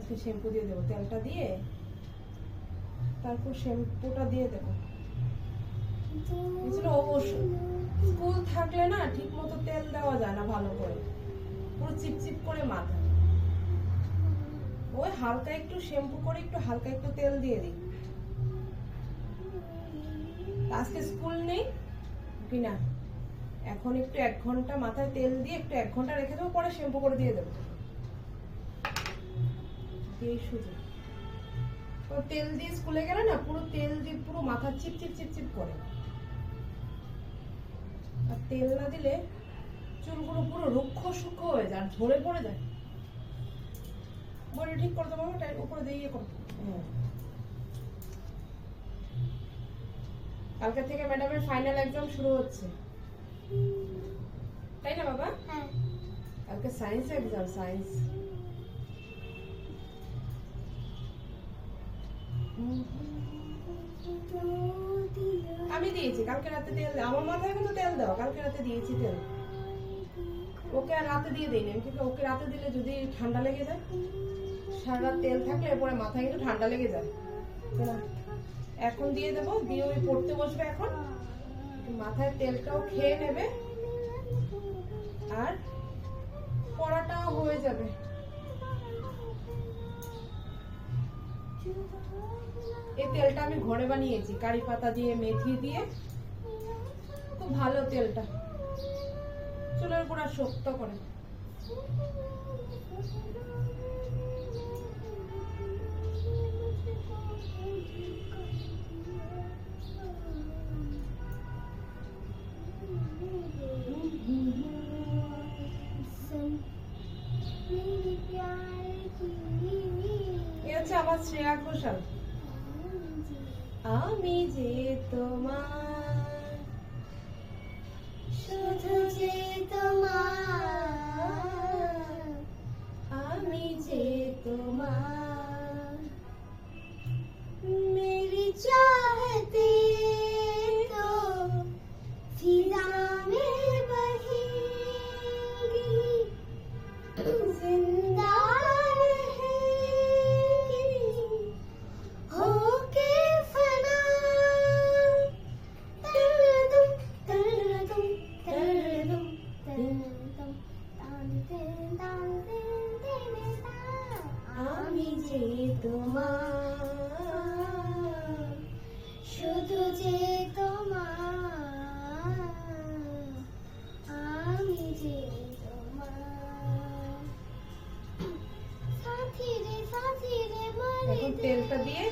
আজকে শ্যাম্পু দিয়ে দেবো, তেলটা দিয়ে, তারপর শ্যাম্পুটা দিয়ে দেবো। এছাড়া অবশ্যই স্কুল থাকলে না ঠিক মতো তেল দেওয়া যায় না ভালো করে। পুরো চিপচিপ করে মাথা ওই হালকা একটু শ্যাম্পু করে একটু হালকা একটু তেল দিয়ে দিই। আজকে স্কুল নেই কি না এখন একটু এক ঘণ্টা মাথায় তেল দিয়ে একটু এক ঘণ্টা রেখে দেবো, পরে শ্যাম্পু করে দিয়ে দেবো। এই শুধু তো তেল দিয়ে স্কুলে গেলে না পুরো তেল দিয়ে পুরো মাথা চিপ চিপ চিপ চিপ করে। আর তেল না দিলে চুলগুলো পুরো রুক্ষ সূক্ষ্ম হয়ে যায় আর ঝরে পড়ে যায়। বলে ঠিক করতে পারব তাই উপরে দিয়ে ইয়ে করতে কালকে থেকে ম্যাডামের ফাইনাল এক্সাম শুরু হচ্ছে। তাই না বাবা? হ্যাঁ। কালকে সায়েন্স এক্সাম সায়েন্স আমি দিয়েছি, কালকে রাতে তেল আমার মাথায় কিন্তু তেল দাও, কালকে রাতে দিয়েছি তেল। ওকে আর রাতে দিয়ে দিইনি, আমি কিন্তু ওকে রাতে দিলে যদি ঠান্ডা লেগে যায় সারা রাত তেল থাকলে পরে মাথায় কিন্তু ঠান্ডা লেগে যায়। এখন দিয়ে দেবো, দিয়ে ওই পড়তে বসবে এখন। মাথায় তেলটাও খেয়ে নেবে। আর পড়াটাও হয়ে যাবে। এই তেলটা আমি ঘরে বানিয়েছি। কারি পাতা দিয়ে, মেথি দিয়ে। খুব ভালো তেলটা। চুলের গোড়া শক্ত করে। আবার শ্রেয়া ঘোষাল আমি যে তোমার শুধু আমি যে তোমার মেরি চাহতে আমি যে তোমার শুধু যে তোমার আমি যে তোমার। সাথী রে সাথী রে মরে তেলটা দিয়ে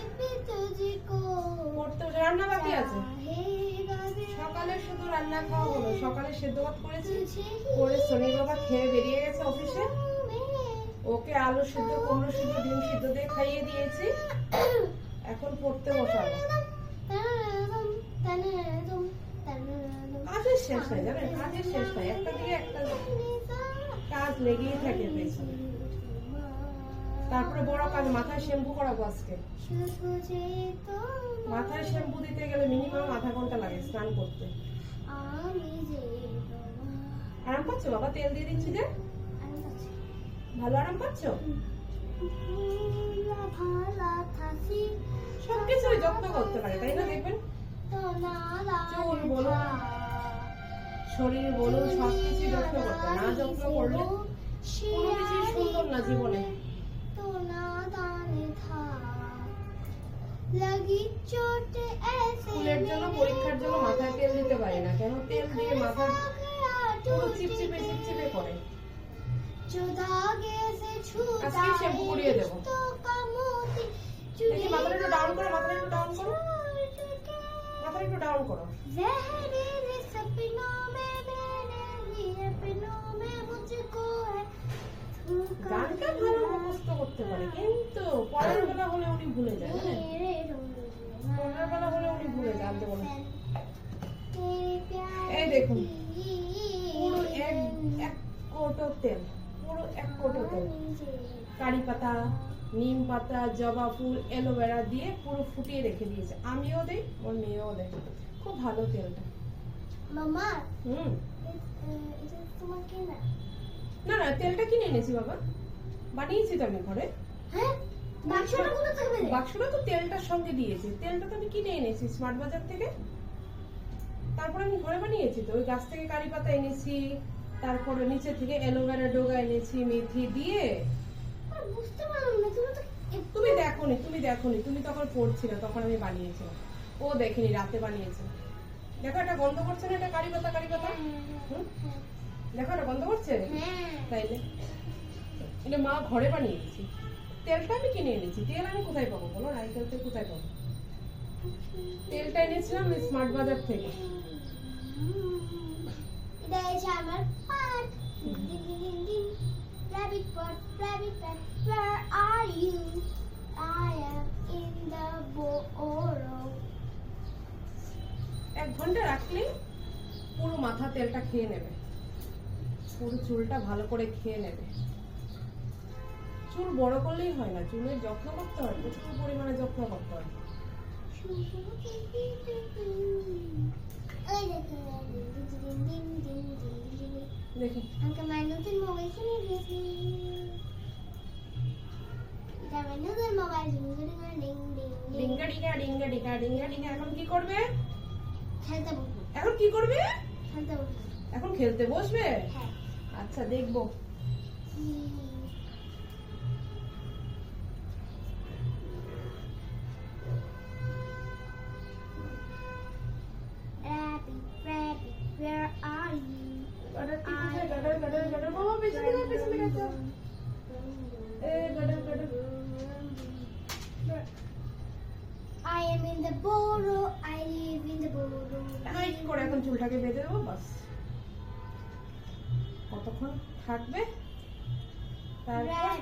তুঝকো পড়তে রান্না বাকি আছে। সকালে শুধু রান্না খাওয়া হলো। সকালে সেদ্ধ ভাত করেছি, করে সোনির বাবা খেয়ে বেরিয়ে গেছে অফিসে। ওকে আলু সিদ্ধ, কুমড়ো সিদ্ধ, ডিম সিদ্ধ দিয়ে খাইয়ে দিয়েছি। এখন পড়তে বসাবো। কাজের শেষ নাই জানেন? কাজের শেষ নাই একটা দিকে একটা কাজ লেগেই থাকে পেছনে। তারপরে বড় কাজ মাথায় শ্যাম্পু করাবো আজকে। মাথায় শ্যাম্পু দিতে গেলে মিনিমাম আধা ঘণ্টা লাগে স্নান করতে। আরাম পাচ্ছ? বাবা, তেল দিয়ে দিচ্ছি যে ভালো আরাম পাচ্ছ? সবকিছু যত্ন করতে পারে, তাই না দেখবেন চুল বলো। শরীর বলুন সবকিছু যত্ন করতে না যত্ন করলে কোনো কিছুই সুন্দর না জীবনে। স্কুলের জন্য পরীক্ষার জন্য মাথায় তেল দিতে পারি না। কেন? তেল দিয়ে মাথা পুরো চিপচিপে চিপচিপে করে। আজকে শ্যাম্পু করিয়ে দেবো। দেখি মাথাটা একটু ডাউন করো মাথাটা একটু ডাউন করো। মাথাটা একটু ডাউন করো। গানটা ভালো করতে পারে কিন্তু পরের বেলা হলে উনি ভুলে যায়। এক কোটো তেল কারি পাতা নিম পাতা জবা ফুল অ্যালোভেরা দিয়ে পুরো ফুটিয়ে রেখে দিয়েছে। আমিও দেই ওর মেয়েও দেয়। খুব ভালো তেলটা। মামা হুম। না? না তেলটা কিনে এনেছি বাবা। বানিয়েছি তো আমি ঘরে। হ্যাঁ? বাক্সটা তো তেলটার সঙ্গে দিয়েছে। তেলটা তো আমি কিনে এনেছি স্মার্ট বাজার থেকে। তারপরে আমি ঘরে বানিয়েছি তো। ওই গাছ থেকে কারি পাতা এনেছি তারপরে নিচে থেকে অ্যালোভেরা ডোগা এনেছি মেথি দিয়ে। বুঝতে পারলাম না তুমি তো তুমি দেখোনি তুমি দেখোনি তুমি তখন পড়ছিলে তখন আমি বানিয়েছিলাম ও দেখেনি রাতে বানিয়েছে। দেখো এটা গন্ধ করছে না এটা কারি পাতা কারি পাতা? হুম? দেখো এটা গন্ধ করছে? হ্যাঁ। তাইলে। এটা মা ঘরে বানিয়েছি। তেলটা আমি কিনে এনেছি। তেল আমি কোথায় পাবো বলো? নারিকেল তেল কোথায় পাবো? তেলটা এনেছিলাম স্মার্ট বাজার থেকে। হচ্ছে আমার পাট Rabbit pot, rabbit pot, where are you? I am in the borrow. এক ঘণ্টা রাখলে পুরো মাথা তেলটা খেয়ে নেবে। পুরো চুলটা ভালো করে খেয়ে নেবে। চুল বড় করলেই হয় না চুলের যত্ন করতে হয় প্রচুর পরিমাণে যত্ন করতে হয়। দেখি আমাকে আমার নতুন মোবাইল কিনে দিয়েছি। আমার নতুন মোবাইল ডিঙ্গা ডিঙ্গা ডিঙ্গা ডিঙ্গা ডিঙ্গা ডিঙ্গা। এখন কি করবে? খেলতে বসবো। এখন কি করবে? খেলতে বসবো। এখন খেলতে বসবে? হ্যাঁ। আচ্ছা দেখব। The borrow, I live in the borrow. Height করে এখন চুলটাকে বেঁধে দেবো বাস। কতক্ষণ থাকবে? তারপর?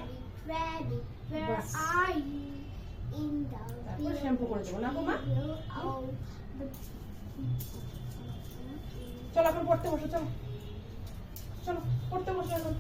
শ্যাম্পু করে দেবো না গো মা? but চলো এখন পড়তে বসো চলো। চলো পড়তে বসো এখন।